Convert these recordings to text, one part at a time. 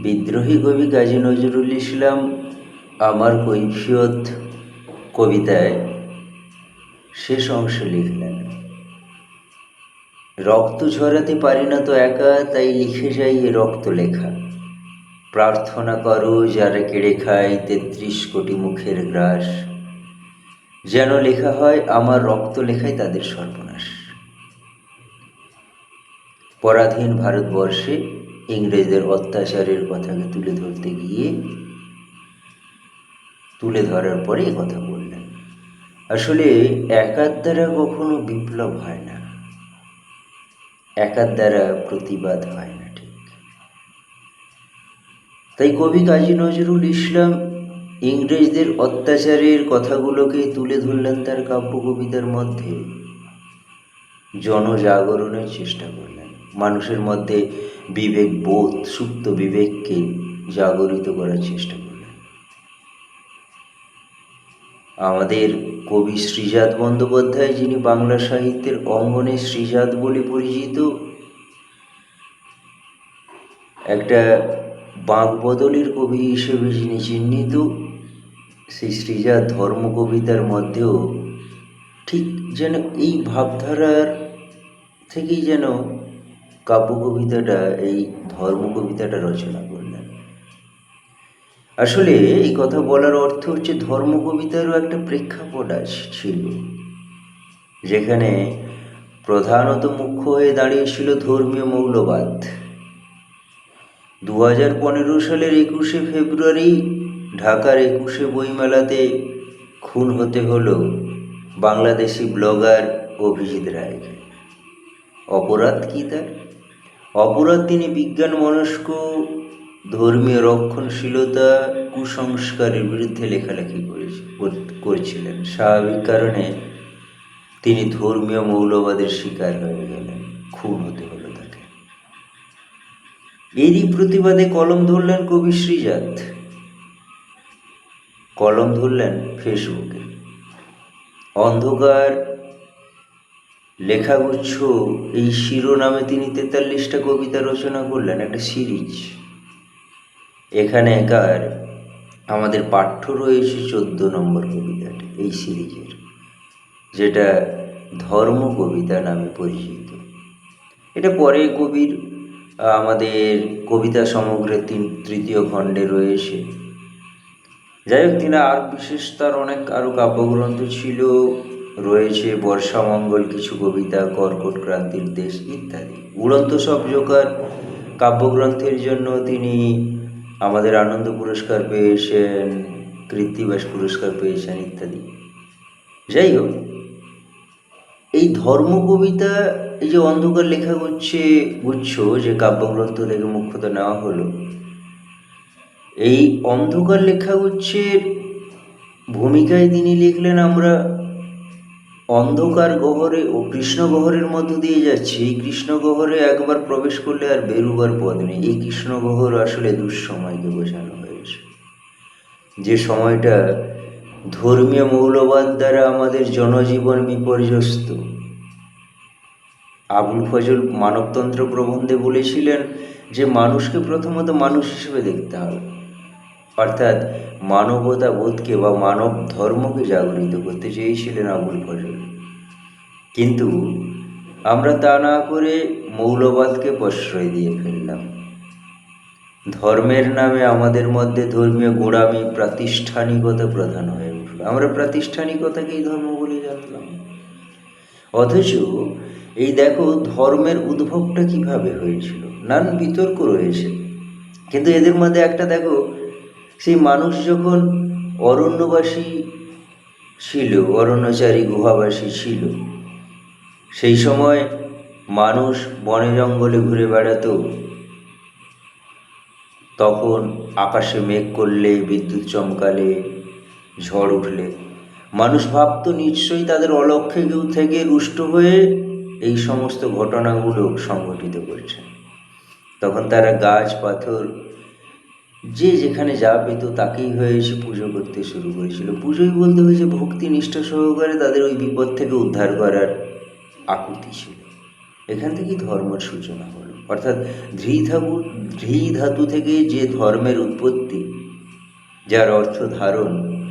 বিদ্রোহী কবি কাজী নজরুল ইসলাম আমার কৈফিয়ত কবিতায় শেষ অংশ লিখলেন। রক্ত ঝরাতে পারি না তো একা, তাই লিখে যাই এ রক্ত লেখা। প্রার্থনা করো যারা কেড়ে খায় তেত্রিশ কোটি মুখের গ্রাস। যেন লেখা হয়, আমার রক্ত লেখায় তাদের সর্বনাশ। পরাধীন ভারতবর্ষে ইংরেজদের অত্যাচারের কথাকে তুলে ধরতে গিয়ে, তুলে ধরার পরে কথা বললেন। আসলে একার দ্বারা কখনো বিপ্লব হয় না। একার দ্বারা প্রতিবাদ হয় না, ঠিক। তাই কবি কাজী নজরুল ইসলাম ইংরেজদের অত্যাচারের কথাগুলোকে তুলে ধরলেন তার কাব্য কবিতার মধ্যে। জনজাগরণের চেষ্টা করলেন। মানুষের মধ্যে বিবেক বোধ, সুপ্ত বিবেককে জাগরিত করার চেষ্টা করলেন। আমাদের কবি শ্রীজাত বন্দ্যোপাধ্যায়, যিনি বাংলা সাহিত্যের অঙ্গনে শ্রীজাত বলে পরিচিত, একটা বাঁকবদলের কবি হিসেবে যিনি চিহ্নিত, সেই শ্রীজাত ধর্ম কবিতার মধ্যেও ঠিক যেন এই ভাবধারার থেকেই যেন কাব্য কবিতাটা এই ধর্ম কবিতাটা রচনা করলেন। আসলে এই কথা বলার অর্থ হচ্ছে ধর্ম কবিতারও একটা প্রেক্ষাপট ছিল, যেখানে প্রধানত মুখ্য হয়ে দাঁড়িয়েছিল ধর্মীয় মৌলবাদ। দু হাজার পনেরো সালের একুশে ফেব্রুয়ারি ঢাকার একুশে বইমেলাতে খুন হতে হল বাংলাদেশি ব্লগার অভিজিৎ রায়কে। অপরাধ কী তার? অপরাধ তিনি বিজ্ঞান মনস্ক ধর্মীয় রক্ষণশীলতা, কুসংস্কারের বিরুদ্ধে লেখালেখি করেছে করছিলেন। স্বাভাবিক কারণে তিনি ধর্মীয় মৌলবাদের শিকার হয়ে গেলেন, খুন হতে হলো তাকে। এরই প্রতিবাদে কলম ধরলেন কবি শ্রীজাত। কলম ধরলেন ফেসবুকে। অন্ধকার লেখাগুচ্ছ, এই শিরোনামে তিনি তেতাল্লিশটা কবিতা রচনা করলেন, একটা সিরিজ। এখানে একার আমাদের পাঠ্য রয়েছে চোদ্দ নম্বর কবিতাটি, এই সিরিজের, যেটা ধর্ম কবিতা নামে পরিচিত। এটা পরে কবির আমাদের কবিতা সমগ্রের তিন, তৃতীয় খণ্ডে রয়েছে। যাই হোক, তিনি আর বিশেষ তার অনেক আরও কাব্যগ্রন্থ ছিল। রয়েছে বর্ষামঙ্গল কিছু কবিতা, কর্কট ক্রান্তির দেশ ইত্যাদি। উড়ন্ত সব জোকার কাব্যগ্রন্থের জন্য তিনি আমাদের আনন্দ পুরস্কার পেয়েছেন কৃত্তিবাস পুরস্কার পেয়েছেন ইত্যাদি। যাই হোক, এই ধর্ম কবিতা এই যে অন্ধকার লেখা হচ্ছে, গুচ্ছ, যে কাব্যগ্রন্থ থেকে মুখ্যত নেওয়া হলো, এই অন্ধকার লেখাগুচ্ছের ভূমিকায় তিনি লিখলেন আমরা অন্ধকার গহরে ও কৃষ্ণ গহরের মধ্য দিয়ে যাচ্ছে। এই কৃষ্ণ গহরে একবার প্রবেশ করলে আর বেরুবার পথ নেই। এই কৃষ্ণ গহর আসলে দুঃসময়কে বোঝানো হয়েছে। যে সময়টা ধর্মীয় মৌলবাদ দ্বারা আমাদের জনজীবন বিপর্যস্ত। আবুল ফজল মানবতন্ত্র প্রবন্ধে বলেছিলেন যে, মানুষকে প্রথমত মানুষ হিসেবে দেখতে হবে। অর্থাৎ মানবতা বোধকে বা মানব ধর্মকে জাগরিত করতে চেয়েছিলেন আবুল ফজল। কিন্তু আমরা তা না করে মৌলবাদকে প্রশ্রয় দিয়ে ফেললাম। ধর্মের নামে আমাদের মধ্যে ধর্মীয় গোড়ামি প্রাতিষ্ঠানিকতা প্রধান হয়ে উঠল। আমরা প্রাতিষ্ঠানিকতাকেই ধর্ম বলে জানলাম অথচ এই দেখো, ধর্মের উদ্ভবটা কীভাবে হয়েছিল? নান বিতর্ক রয়েছে। কিন্তু এদের মধ্যে একটা দেখো সেই মানুষ যখন অরণ্যবাসী ছিল, অরণ্যচারী গুহাবাসী ছিল, সেই সময় মানুষ বনে জঙ্গলে ঘুরে বেড়াতো। তখন আকাশে মেঘ করলে, বিদ্যুৎ চমকালে, ঝড় উঠলে। মানুষ ভাবতো নিশ্চয়ই তাদের অলক্ষ্যে কেউ থেকে রুষ্ট হয়ে এই সমস্ত ঘটনাগুলো সংঘটিত করছে। তখন তারা গাছ, পাথর যে যেখানে যা পেত তাকেই হয়ে এসে পুজো করতে শুরু করেছিল। পুজোই বলতে হয়েছে ভক্তি নিষ্ঠা সহকারে তাদের ওই বিপদ থেকে উদ্ধার করার আকুতি ছিল। এখান থেকেই ধর্মের সূচনা হলো। অর্থাৎ ধৃ ধাতু ধৃ ধাতু থেকে যে ধর্মের উৎপত্তি, যার অর্থ ধারণ,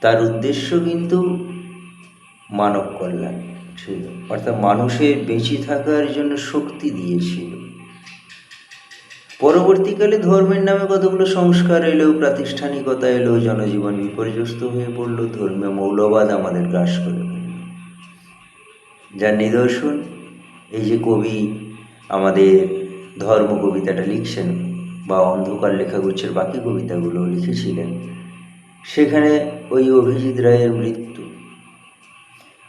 তার উদ্দেশ্য কিন্তু মানব কল্যাণ ছিল। অর্থাৎ মানুষের বেঁচে থাকার জন্য শক্তি দিয়েছিল। পরবর্তীকালে ধর্মের নামে কতগুলো সংস্কার এলো প্রাতিষ্ঠানিকতা এলো জনজীবন বিপর্যস্ত হয়ে পড়ল, ধর্মীয় মৌলবাদ আমাদের গ্রাস করে যার নিদর্শন? এই যে কবি আমাদের ধর্ম কবিতাটা লিখছেন বা অন্ধকার লেখাগুচ্ছের বাকি কবিতাগুলো লিখেছিলেন, সেখানে ওই অভিজিৎ রায়ের মৃত্যু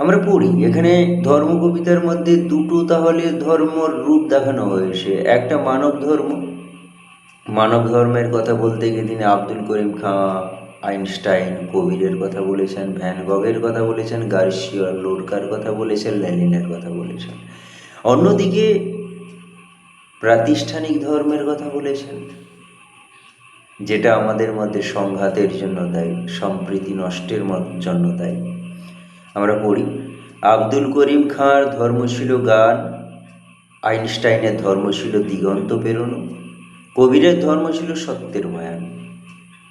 আমরা পড়ি, এখানে ধর্ম কবিতার মধ্যে দুটো তাহলে ধর্মর রূপ দেখানো হয়েছে। একটা মানব ধর্ম। মানব ধর্মের কথা বলতে গিয়ে তিনি আব্দুল করিম খাঁ, আইনস্টাইন, কবিরের কথা বলেছেন, ভ্যান গগের কথা বলেছেন, গার্সিয়া লোরকার কথা বলেছেন, লেনিনের কথা বলেছেন। অন্যদিকে প্রাতিষ্ঠানিক ধর্মের কথা বলেছেন, যেটা আমাদের মধ্যে সংঘাতের জন্য দায়ী, সম্প্রীতি নষ্টের জন্য দায়ী। আমরা পড়ি। আব্দুল করিম খাঁর ধর্ম ছিল গান, আইনস্টাইনের ধর্ম ছিল দিগন্ত পেরোনো কবিরের ধর্ম ছিল সত্যের বয়ান,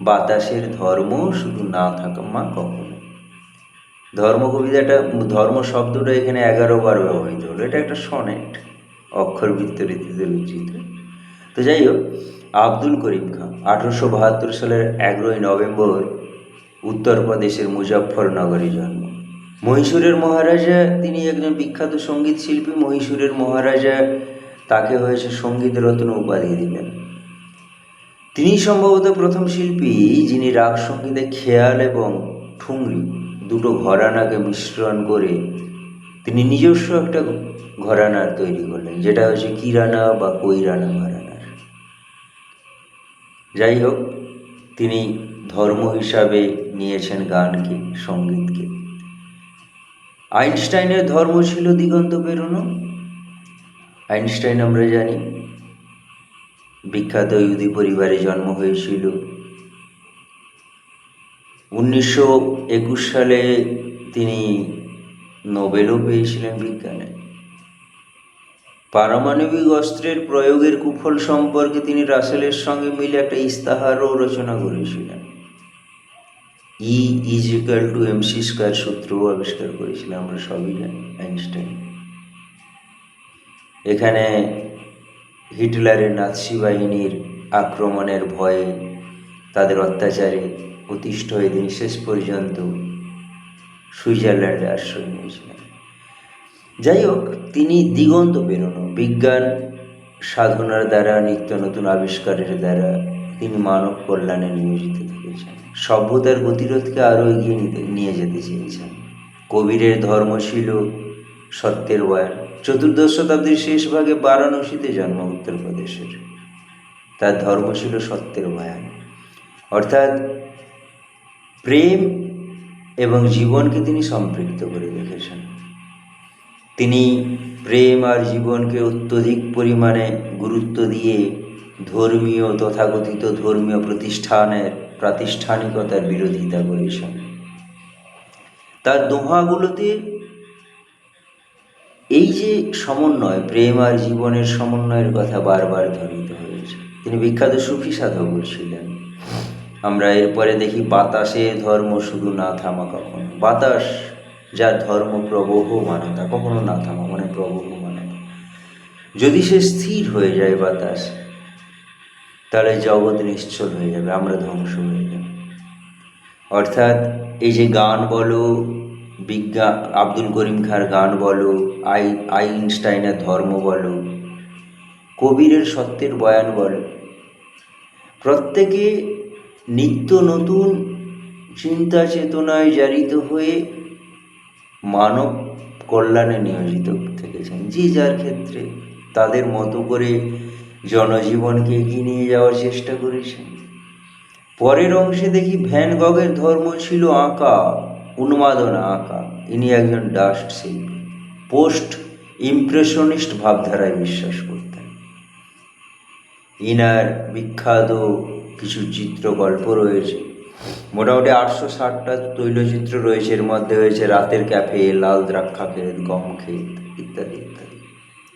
বাতাসের ধর্ম শুধু না থাকা মা কখনো। ধর্ম কবিতাটা, ধর্ম শব্দটা এখানে এগারো বার ব্যবহৃত হলো। এটা একটা সনেট অক্ষরবৃত্ত রীতিতে রচিত। তো যাই হোক, আব্দুল করিম খান আঠারোশো বাহাত্তর সালের এগারোই নভেম্বর, উত্তরপ্রদেশের মুজফ্ফরনগরে জন্ম। মহীশূরের মহারাজা, তিনি একজন বিখ্যাত সংগীত শিল্পী। মহীশূরের মহারাজা তাকে হয়েছে সংগীত রত্ন উপাধি দিলেন। তিনি সম্ভবত প্রথম শিল্পী যিনি রাগ সঙ্গীতে খেয়াল এবং ঠুংরি দুটো ঘরানাকে মিশ্রণ করে তিনি নিজস্ব একটা ঘরানা তৈরি করলেন, যেটা হচ্ছে কিরানা বা কৈরানা ঘরানার। যাই হোক, তিনি ধর্ম হিসাবে নিয়েছেন গানকে, সঙ্গীতকে। আইনস্টাইনের ধর্ম ছিল দিগন্ত পেরোনো। আইনস্টাইন আমরা জানি। বিখ্যাত ইহুদি পরিবারে জন্ম হয়েছিল। উনিশশো একুশ সালে তিনি নোবেলও পেয়েছিলেন বিজ্ঞানে। পারমাণবিক অস্ত্রের প্রয়োগের কুফল সম্পর্কে তিনি রাসেলের সঙ্গে মিলে একটা ইস্তাহারও রচনা করেছিলেন। E is equal to MC square সূত্রও আবিষ্কার করেছিলেন আমরা সবই জানি আইনস্টাইন এখানে হিটলারের নাৎসি বাহিনীর আক্রমণের ভয়ে তাদের অত্যাচারে অতিষ্ঠ হয়ে তিনি শেষ পর্যন্ত সুইজারল্যান্ডে আশ্রয় নিয়েছিলেন। যাই হোক, তিনি দিগন্ত বেরোনো বিজ্ঞান সাধনার দ্বারা, নিত্য নতুন আবিষ্কারের দ্বারা তিনি মানব কল্যাণে নিয়োজিত থেকেছেন। সভ্যতার গতিরোধকে আরও এগিয়ে নিতে, নিয়ে যেতে চেয়েছেন কবিরের ধর্ম ছিল সত্যের বয়ান চতুর্দশ শতাব্দীর শেষ ভাগে বারাণসীতে জন্ম উত্তরপ্রদেশের তার ধর্ম ছিল সত্যের বয়ান অর্থাৎ প্রেম এবং জীবনকে তিনি সম্পৃক্ত করে রেখেছেন। তিনি প্রেম আর জীবনকে অত্যধিক পরিমাণে গুরুত্ব দিয়ে ধর্মীয় তথাকথিত ধর্মীয় প্রতিষ্ঠানের প্রাতিষ্ঠানিকতার বিরোধিতা করেছেন তার দোহাগুলোতে এই যে সমন্বয়, প্রেম আর জীবনের সমন্বয়ের কথা বারবার ধ্বনিত হয়েছে। তিনি বিখ্যাত সুফি সাধক ছিলেন। আমরা এরপরে দেখি, বাতাসে ধর্ম শুধু না থামা কখনো। বাতাস যার ধর্ম প্রবহমানতা কখনো না থামা মানে প্রবহমানতা যদি সে স্থির হয়ে যায় বাতাস তাহলে জগৎ নিশ্চল হয়ে যাবে, আমরা ধ্বংস হয়ে যাব। অর্থাৎ এই যে গান বলো বিজ্ঞান আব্দুল করিম খাঁর গান বলো, আই, আইনস্টাইনের ধর্ম বলো, কবিরের সত্যের বয়ান বলো, প্রত্যেকে নিত্য নতুন চিন্তা চেতনায় জারিত হয়ে মানব কল্যাণে নিয়োজিত থেকেছেন, যে যার ক্ষেত্রে তাদের মতো করে জনজীবনকে এগিয়ে নিয়ে যাওয়ার চেষ্টা করেছেন পরের অংশে দেখি ভ্যান গগের ধর্ম ছিল আঁকা, উন্মাদনা আঁকা। ইনি একজন ডাস্ট শিল্পী পোস্ট ইমপ্রেশনিস্ট ভাবধারায় বিশ্বাস করতেন। ইনার বিখ্যাত কিছু চিত্রকল্প রয়েছে। মোটামুটি আটশো ষাটটা তৈলচিত্র রয়েছে। এর মধ্যে রয়েছে রাতের ক্যাফে, লাল দ্রাক্ষা ক্ষেত গম ক্ষেত ইত্যাদি ইত্যাদি।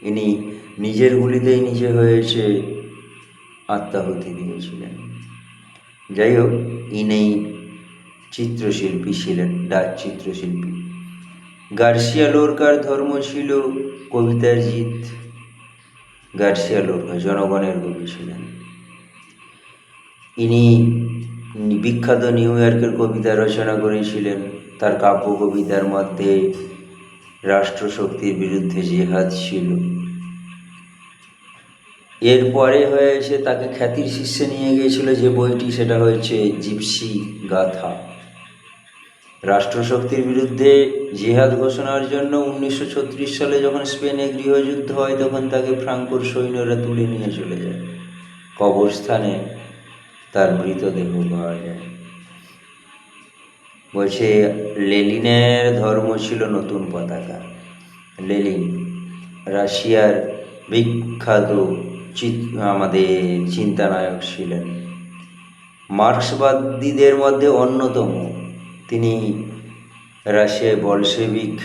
ইনি নিজের গুলিতেই নিজে হয়েছে আত্মাহুতি দিয়েছিলেন। যাই হোক ইনি চিত্রশিল্পী ছিলেন, ডাচ চিত্রশিল্পী। গার্সিয়া লোরকার ধর্ম ছিল কবিতার জিত গার্সিয়া লোরকা জনগণের কবি ছিলেন। ইনি বিখ্যাত নিউ ইয়র্কের কবিতা রচনা করেছিলেন তার কাব্য কবিতার মধ্যে রাষ্ট্রশক্তির বিরুদ্ধে জেহাদ ছিল। এরপরে হয়েছে তাকে খ্যাতির শীর্ষে নিয়ে গিয়েছিল যে বইটি, সেটা হয়েছে জিপসি গাথা। রাষ্ট্রশক্তির বিরুদ্ধে জিহাদ ঘোষণার জন্য উনিশশো ছত্রিশ সালে যখন স্পেনে গৃহযুদ্ধ হয়, তখন তাকে ফ্রাঙ্কোর সৈন্যরা তুলে নিয়ে চলে যায়। কবরস্থানে তার মৃতদেহ পাওয়া যায়। বলছে লেলিনের ধর্ম ছিল নতুন পতাকা। লেলিন রাশিয়ার বিখ্যাত আমাদের চিন্তানায়ক ছিলেন। মার্ক্সবাদীদের মধ্যে অন্যতম। তিনি রাশিয়ায় বলসেবিক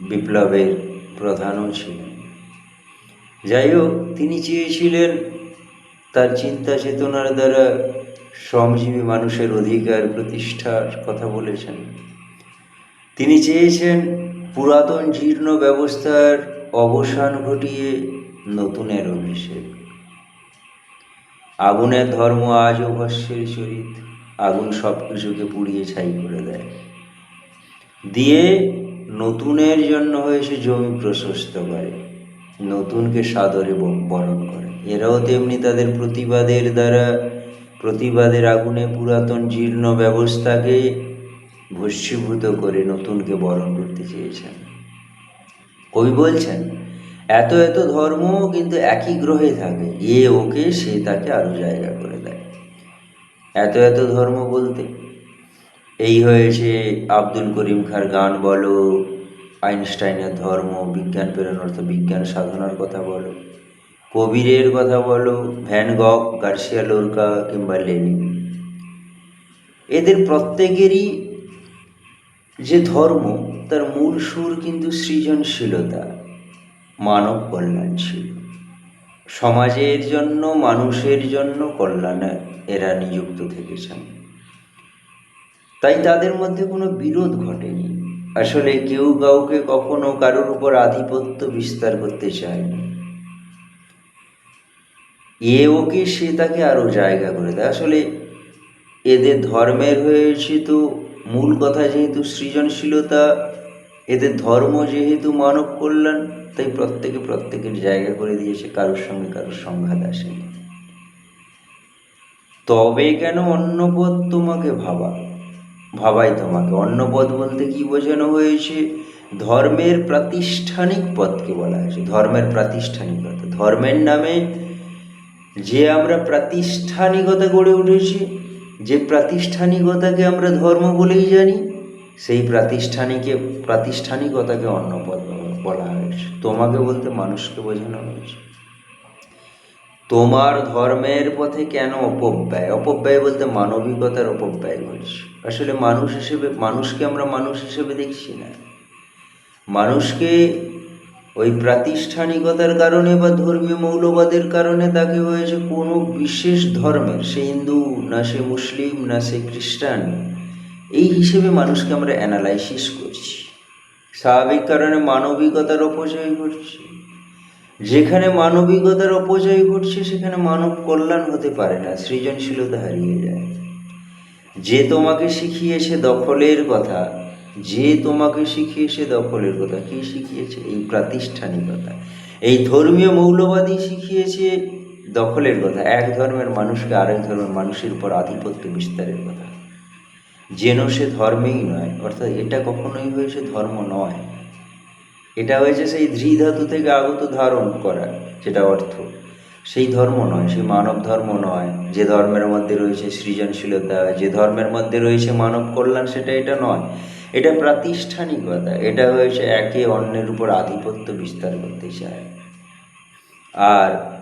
বিপ্লবের প্রধানও ছিলেন। যাই হোক, তিনি চেয়েছিলেন তার চিন্তা চেতনার দ্বারা শ্রমজীবী মানুষের অধিকার প্রতিষ্ঠার কথা বলেছেন। তিনি চেয়েছেন পুরাতন জীর্ণ ব্যবস্থার অবসান ঘটিয়ে নতুনের অভিষেক। আগুনের ধর্ম আজও ভস্যের চরিত, আগুন সব কিছুকে পুড়িয়ে ছাই করে দেয়। দিয়ে নতুনের জন্য হয়েছে জমি প্রশস্ত করে, নতুনকে সাদরে বরণ করে। এরাও তেমনি তাদের প্রতিবাদের দ্বারা প্রতিবাদের আগুনে পুরাতন জীর্ণ ব্যবস্থাকে ভস্মীভূত করে নতুনকে বরণ করতে চেয়েছেন। কবি বলছেন এত এত ধর্ম কিন্তু একই গ্রহে থাকে। এ ওকে, সে তাকে আরও জায়গা করে দেয়। এত এত ধর্ম বলতে। এই হয়েছে আব্দুল করিম খার গান বলো, আইনস্টাইনের ধর্ম, বিজ্ঞান প্রেরণ অর্থ বিজ্ঞান সাধনার কথা বলো, কবিরের কথা বলো, ভ্যান গক, গার্সিয়া লোরকা কিংবা লেনিন। এদের প্রত্যেকেরই যে ধর্ম, তার মূল সুর কিন্তু সৃজনশীলতা। মানব কল্যাণ ছিল। সমাজের জন্য, মানুষের জন্য কল্যাণে এরা নিযুক্ত থেকেছেন। তাই তাদের মধ্যে কোনো বিরোধ ঘটেনি। আসলে কেউ কাউকে কখনো কারোর উপর আধিপত্য বিস্তার করতে চায়নি। এ ওকে, সে তাকে আরও জায়গা করে দেয়। আসলে এদের ধর্মের হয়েছে তো, মূল কথা যেহেতু সৃজনশীলতা এদের ধর্ম যেহেতু মানব কল্যাণ, তাই প্রত্যেকে প্রত্যেকের জায়গা করে দিয়েছে কারোর সঙ্গে কারোর সংঘাত আসেনি তবে কেন অন্য পদ তোমাকে ভাবা? ভাবাই তোমাকে। অন্য পদ বলতে কি বোঝানো হয়েছে? ধর্মের প্রাতিষ্ঠানিক পদকে বলা হয়েছে। ধর্মের প্রাতিষ্ঠানিকতা। ধর্মের নামে যে আমরা প্রাতিষ্ঠানিকতা গড়ে উঠেছি, যে প্রাতিষ্ঠানিকতাকে আমরা ধর্ম বলেই জানি সেই প্রাতিষ্ঠানিকে, প্রাতিষ্ঠানিকতাকে অন্য বলা হয়েছে। তোমাকে বলতে মানুষকে বোঝানো হয়েছে। তোমার ধর্মের পথে কেন অপব্যয়? অপব্যয় বলতে মানবিকতার অপব্যয় ঘটছে আসলে মানুষ হিসেবে, মানুষকে আমরা মানুষ হিসেবে দেখছি না। মানুষকে ওই প্রাতিষ্ঠানিকতার কারণে বা ধর্মীয় মৌলবাদের কারণে তাকে হয়েছে কোনো বিশেষ ধর্মের, সে হিন্দু, না সে মুসলিম, না সে খ্রিস্টান এই হিসেবে মানুষকে আমরা অ্যানালাইসিস করছি। স্বাভাবিক কারণে মানবিকতার অপচয় ঘটছে। যেখানে মানবিকতার অপচয় ঘটছে, সেখানে মানব কল্যাণ হতে পারে না, সৃজনশীলতা হারিয়ে যায়। যে তোমাকে শিখিয়েছে দখলের কথা, যে তোমাকে শিখিয়েছে দখলের কথা, কি শিখিয়েছে? এই প্রাতিষ্ঠানিকতা। এই ধর্মীয় মৌলবাদী শিখিয়েছে দখলের কথা। এক ধর্মের মানুষকে আরেক ধর্মের মানুষের উপর আধিপত্য বিস্তারের কথা। যেন সে ধর্মেই নয়, অর্থাৎ এটা কখনোই হয়েছে ধর্ম নয়। এটা হয়েছে সেই ধৃধাতু থেকে আগত ধারণ করা যেটা অর্থ। সেই ধর্ম নয়, সেই মানব ধর্ম নয়, যে ধর্মের মধ্যে রয়েছে সৃজনশীলতা, যে ধর্মের মধ্যে রয়েছে মানব কল্যাণ, সেটা এটা নয়। এটা প্রাতিষ্ঠানিকতা, এটা হয়েছে একে অন্যের উপর আধিপত্য বিস্তার করতে চায়। আর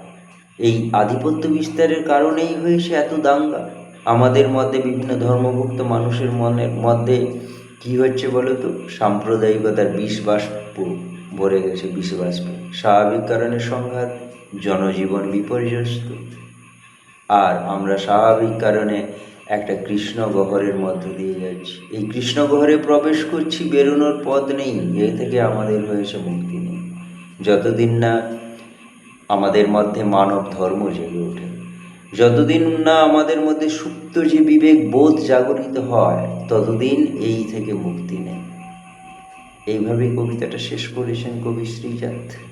এই আধিপত্য বিস্তারের কারণেই হয়েছে এত দাঙ্গা। আমাদের মধ্যে বিভিন্ন ধর্মভুক্ত মানুষের মনের মধ্যে কি হচ্ছে বলো তো সাম্প্রদায়িকতার বাষ্প ভরে গেছে বাষ্পে। স্বাভাবিক কারণে সংঘাত, জনজীবন বিপর্যস্ত। আর আমরা স্বাভাবিক কারণে একটা কৃষ্ণ গহ্বরের মধ্য দিয়ে যাচ্ছি। এই কৃষ্ণ গহ্বরে প্রবেশ করছি, বেরোনোর পথ নেই। এ থেকে আমাদের হয়েছে মুক্তি নেই। যতদিন না আমাদের মধ্যে মানব ধর্ম জেগে ওঠে। যতদিন না আমাদের মধ্যে সুপ্ত যে বিবেক বোধ জাগরিত হয়, ততদিন এই থেকে মুক্তি নেই। এইভাবে কবিতাটা শেষ করেছেন কবি শ্রীজাত।